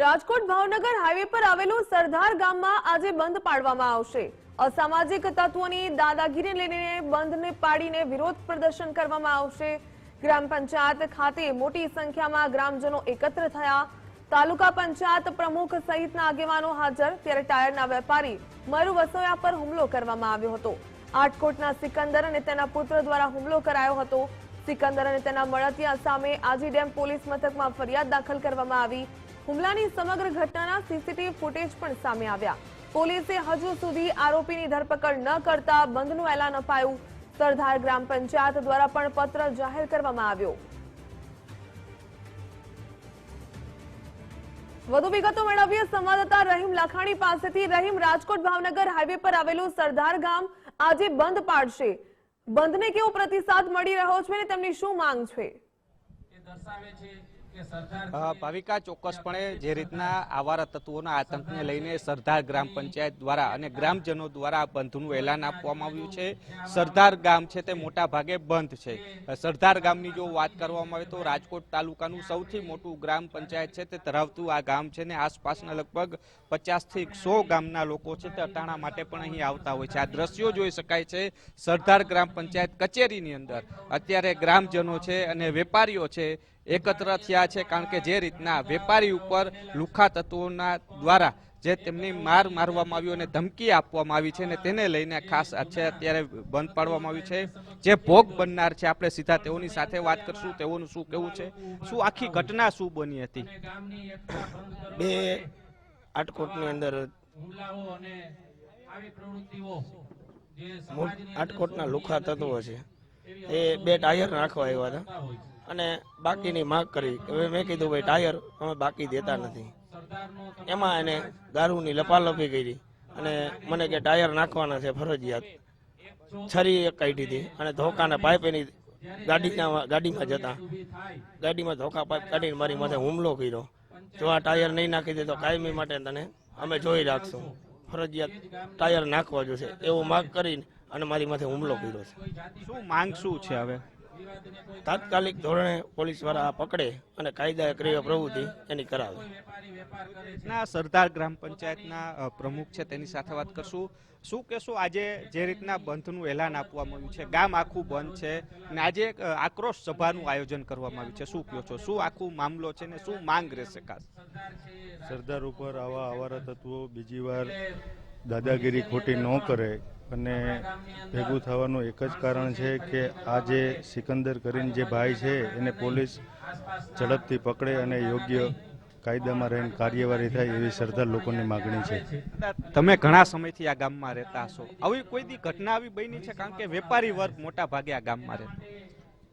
Rajkot Bhavnagar highway પર આવેલું સરદાર ગામમાં આજે બંધ પાડવામાં આવશે. અસામાજિક તત્વોની દાદાગીરી લઈને બંધને પાડીને વિરોધ પ્રદર્શન કરવામાં આવશે. ગ્રામ પંચાયત ખાતે મોટી સંખ્યામાં ગ્રામજનો એકત્ર થયા. તાલુકા પંચાયત પ્રમુખ સહિતના આગેવાનો હાજર. ત્યારે ટાયરના વેપારી મરુ વસોયા પર હુમલો કરવામાં આવ્યો હતો. આટકોટના સિકંદર અને તેના પુત્ર દ્વારા હુમલો કરાયો હતો. સિકંદર અને તેના મળતિયા સામે આજી ડેમ પોલીસ મથકમાં ફરિયાદ દાખલ કરવામાં આવી. હુમલાની સમગ્ર ઘટનાના સીસીટીવી ફૂટેજ પણ સામે આવ્યા. પોલીસે હજુ સુધી આરોપીની ધરપકડ ન કરતા બંધનું એલાન અપાયું. સરદાર ગ્રામ પંચાયત દ્વારા પણ પત્ર જાહેર કરવામાં આવ્યો. વધુ વિગતો મેળવીએ સંવાદદાતા રહીમ લખાણી પાસેથી. રહીમ, રાજકોટ ભાવનગર હાઈવે પર આવેલું સરદાર ગામ આજે બંધ પાડશે. બંધને કેવો પ્રતિસાદ મળી રહ્યો છે અને તેમની શું માંગ છે ભાવિકા ચોક્કસપણે જે રીતના આવારા તત્વોના આતંકને લઈને સરદાર ગ્રામ પંચાયત દ્વારા અને ગ્રામજનો દ્વારા બંધનું એલાન આપવામાં આવ્યું છે. સરદાર ગામ છે તે મોટા ભાગે બંધ છે. સરદાર ગામની જો વાત કરવામાં આવે તો રાજકોટ તાલુકાનું સૌથી મોટું ગ્રામ પંચાયત છે તે ધરાવતું આ ગામ છે ને આસપાસના લગભગ પચાસથી સો ગામના લોકો છે તે અટાણા માટે પણ અહીં આવતા હોય છે. આ દ્રશ્યો જોઈ શકાય છે. સરદાર ગ્રામ પંચાયત કચેરીની અંદર. અત્યારે ગ્રામજનો છે અને વેપારીઓ છે એકત્ર થયા છે કારણ કે જે રીતના વેપારી ઉપર લુખા તત્વોના દ્વારા જે તેમની માર મારવામાં આવ્યો અને ધમકી આપવામાં આવી છે અને તેને લઈને ખાસ આ છે અત્યારે બંધ પાડવામાં આવ્યું છે. જે ભોગ બનનાર છે આપણે સીધા તેઓની સાથે વાત કરશું તેઓનું શું કેવું છે? શું આખી ઘટના શું બની હતી? બે આટકોટની અંદર આટકોટના લુખા તત્વો છે. એ બે ટાયર નાખવા આવ્યા હતા. અને બાકીની માગ કરી. હવે મેં કીધું, ભાઈ, ટાયર અમે બાકી દેતા નથી. એમાં એને દારૂની લપાલપી કરી અને મને કે ટાયર નાખવાના છે ફરજિયાત. છરી એક કાઢી હતી અને ધોકાના પાઇપ એની ગાડીના ગાડીમાં જતા. ગાડીમાં ધોકા પાઇપ કાઢીને મારી માથે હુમલો કર્યો. જો આ ટાયર નહીં નાખી દે તો કાયમી માટે તને અમે જોઈ રાખશું. ફરજિયાત ટાયર નાખવા જોશે. એવો માગ કરીને અને મારી માથે હુમલો કર્યો છે. શું માંગ શું છે હવે? તાત્કાલિક ધોરણે પોલીસવાળા પકડે અને કાયદાકીય પ્રવૃત્તિ એની કરાવે. ના સરદાર ગ્રામ પંચાયતના પ્રમુખ છે તેની સાથે વાત કરશું. શું કહેશું આજે જે રીતના બંધનું એલાન આપવામાં આવ્યું છે ગામ આખું બંધ છે અને આજે એક આક્રોશ સભાનું આયોજન કરવામાં આવ્યું છે શું કહો છો? શું આખું મામલો છે ને શું માંગ રહેશે ખાસ? સરદાર ઉપર આવા આવારા તત્વો બીજી વાર દાદાગીરી ખોટી ન કરે. અને ભેગું થવાનું એક જ કારણ છે કે આ જે સિકંદર કરીને જે ભાઈ છે એને પોલીસ ઝડપથી પકડે અને યોગ્ય કાયદામાં રહીને કાર્યવાહી થાય એવી સરદાર લોકોની માગણી છે. તમે ઘણા સમયથી આ ગામમાં રહેતા હશો. આવી કોઈ દી ઘટના આવી બની છે? કારણ કે વેપારી વર્ગ મોટા ભાગે આ ગામમાં રહે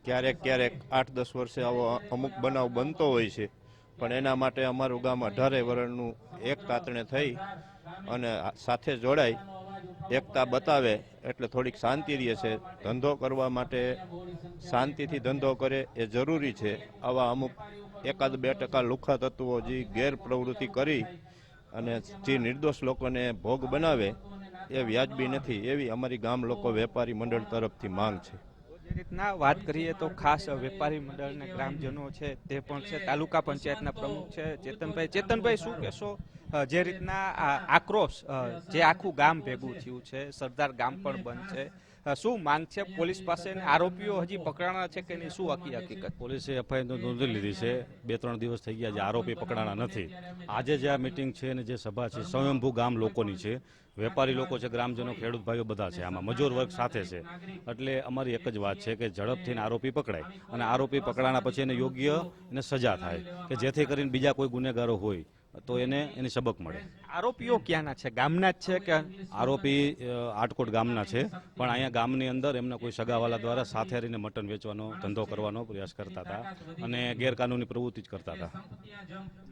ક્યારેક ક્યારેક આઠ દસ વર્ષે આવો અમુક બનાવ બનતો હોય છે. પણ એના માટે અમારું ગામ અઢારે વર્ષનું એક કાતણે થઈ અને સાથે જોડાઈ. એકતા બતાવે એટલે થોડીક શાંતિ રહે છે. ધંધો કરવા માટે શાંતિથી ધંધો કરે એ જરૂરી છે. આવા અમુક એકાદ બે ટકા લુખા તત્વો જે ગેરપ્રવૃત્તિ કરી અને જે નિર્દોષ લોકોને ભોગ બનાવે એ વ્યાજબી નથી. એવી અમારી ગામ લોકો વેપારી મંડળ તરફથી માંગ છે. રીતના વાત કરીએ તો ખાસ વેપારી મંડળ ને ગ્રામજનો છે, તે પણ છે, તાલુકા પંચાયતના પ્રમુખ છે, ચેતનભાઈ. ચેતનભાઈ, શું કહેશો? જે રીતના આક્રોશ જે આખું ગામ ભેગું થયું છે, સરદાર ગામ પણ બંધ છે. શું માંગ છે પોલીસ પાસે આરોપીઓ હજી પકડાણા છે કે નહીં? શું આખી હકીકત? પોલીસે એફઆઈઆર નોંધી લીધી છે. બે ત્રણ દિવસ થઈ ગયા જે આરોપી પકડાણા નથી. આજે જે આ મિટિંગ છે અને જે સભા છે, સ્વયંભૂ ગામ લોકોની છે. વેપારી લોકો છે, ગ્રામજનો, ખેડૂત ભાઈઓ બધા છે. આમાં મજૂર વર્ગ સાથે છે. એટલે અમારી એક જ વાત છે કે ઝડપથી આરોપી પકડાય અને આરોપી પકડાણા પછી એને યોગ્ય એને સજા થાય કે જેથી કરીને બીજા કોઈ ગુનેગારો હોય. તો એને એની સબક મળે. આરોપીઓ ક્યાંના છે? ગામના જ છે કે આરોપી આટકોટ ગામના છે. પણ અહીંયા ગામની અંદર એમના કોઈ સગાવાલા દ્વારા સાથે રહીને મટન વેચવાનો ધંધો કરવાનો પ્રયાસ કરતા હતા અને ગેરકાનૂની પ્રવૃત્તિ જ કરતા હતા.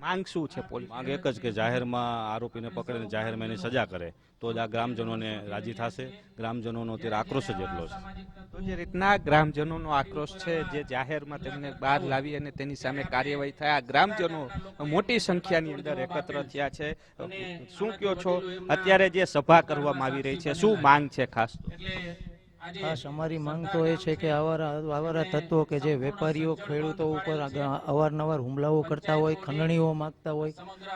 માંગ શું છે પોલીસ? માંગ એક જ કે જાહેરમાં આરોપીને પકડીને જાહેરમાં એની સજા કરે તો જ આ ગ્રામજનોને રાજી થશે. ગ્રામજનોનો અત્યારે આક્રોશ જ એટલો છે. તો જે રીતના ગ્રામજનોનો આક્રોશ છે જે જાહેરમાં તેમને બહાર લાવી અને તેની સામે કાર્યવાહી થાય આ ગ્રામજનો મોટી સંખ્યાની અંદર એકત્ર થયા છે. શું કયો છો? અત્યારે જે સભા કરવામાં આવી રહી છે શું માંગ છે ખાસ ખાસ અમારી માંગ તો એ છે કે આવારા આવારા તત્વો કે જે વેપારીઓ ખેડૂતો ઉપર અવારનવાર હુમલાઓ કરતા હોય ખંડણીઓ માગતા હોય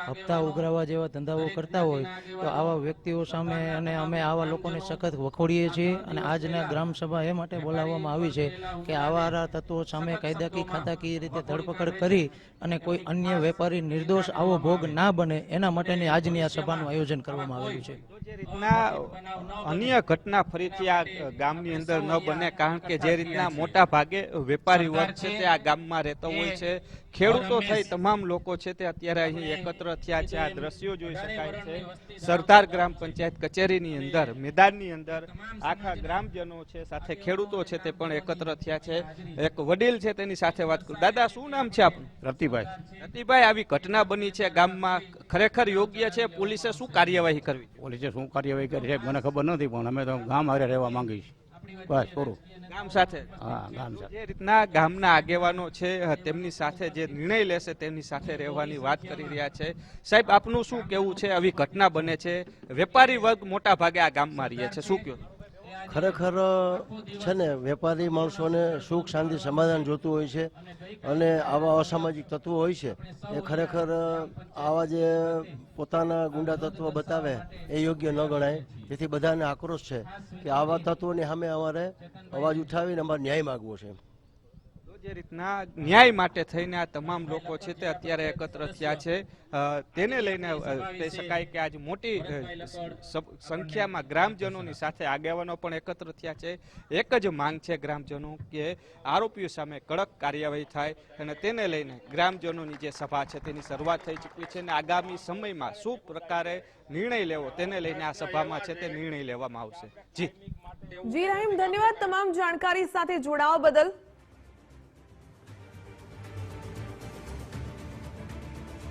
હપ્તા ઉઘરાવા જેવા ધંધાઓ કરતા હોય તો આવા વ્યક્તિઓ સામે અને અમે આવા લોકોને સખત વખોડીએ છીએ અને આજના ગ્રામસભા એ માટે બોલાવવામાં આવી છે કે આવારા તત્વો સામે કાયદાકીય ખાતાકીય રીતે ધરપકડ કરી અને કોઈ અન્ય વેપારી નિર્દોષ આવો ભોગ ના બને એના માટેની આજની આ સભાનું આયોજન કરવામાં આવ્યું છે. જે રીતના અન્ય ઘટના ફરીથી આ ગામની અંદર ન બને, કારણ કે જે રીતના મોટા ભાગે વેપારી વર્ગ છે તે આ ગામમાં રહેતો હોય છે. ખેડૂતો થઈ તમામ લોકો છે તે અત્યારે અહીં એકત્ર થયા છે. આ દ્રશ્યો જોઈ શકાય છે. સરદાર ગ્રામ પંચાયત કચેરીની અંદર મેદાનની અંદર આખા ગ્રામજનો છે સાથે ખેડૂતો છે તે પણ એકત્ર થયા છે. એક વડીલ છે તેની સાથે વાત કરું. દાદા શું નામ છે આપનું? રતિભાઈ. રતિભાઈ આવી ઘટના બની છે ગામમાં. ખરેખર યોગ્ય છે? પોલીસે શું કાર્યવાહી કરવી? પોલીસે શું કાર્યવાહી કરી છે? મને ખબર નથી પણ અમે તો ગામ હારે રહેવા માંગીએ છીએ. બસ પૂરું ગામ સાથે. હા ગામ સાથે. જે રીતના ગામના આગેવાનો છે તેમની સાથે જે નિર્ણય લેશે તેમની સાથે રહેવાની વાત કરી રહ્યા છે. સાહેબ આપનું શું કેવું છે? આવી ઘટના બને છે. વેપારી વર્ગ મોટા ભાગે આ ગામમાં રહે છે. શું કહો? ખરેખર, છે ને, વેપારી માણસોને સુખ, શાંતિ, સમાધાન જોતું હોય છે અને આવા અસામાજિક તત્વો હોય છે, એ ખરેખર, આવા જે પોતાના ગુંડા તત્વો બતાવે, એ યોગ્ય ન ગણાય. જેથી બધાને આક્રોશ છે કે આવા તત્વોની સામે અમારે અવાજ ઉઠાવીને અમારે ન્યાય માગવો છે. જે રીતના ન્યાય માટે થઈને આ તમામ લોકો છે તે અત્યારે એકત્ર થયા છે. તેને લઈને કહી શકાય કે આજ મોટી સંખ્યામાં ગ્રામજનોની સાથે આગેવાનો પણ એકત્ર થયા છે. એક જ માંગ છે ગ્રામજનો કે આરોપીઓ સામે કડક કાર્યવાહી થાય અને તેને લઈને ગ્રામજનોની જે સભા છે તેની શરૂઆત થઈ ચૂકી છે અને આગામી સમયમાં શું પ્રકારે નિર્ણય લેવો તેને લઈને આ સભામાં છે તે નિર્ણય લેવામાં આવશે. જી. જી, રહીમ, ધન્યવાદ તમામ જાણકારી સાથે જોડાવા બદલ.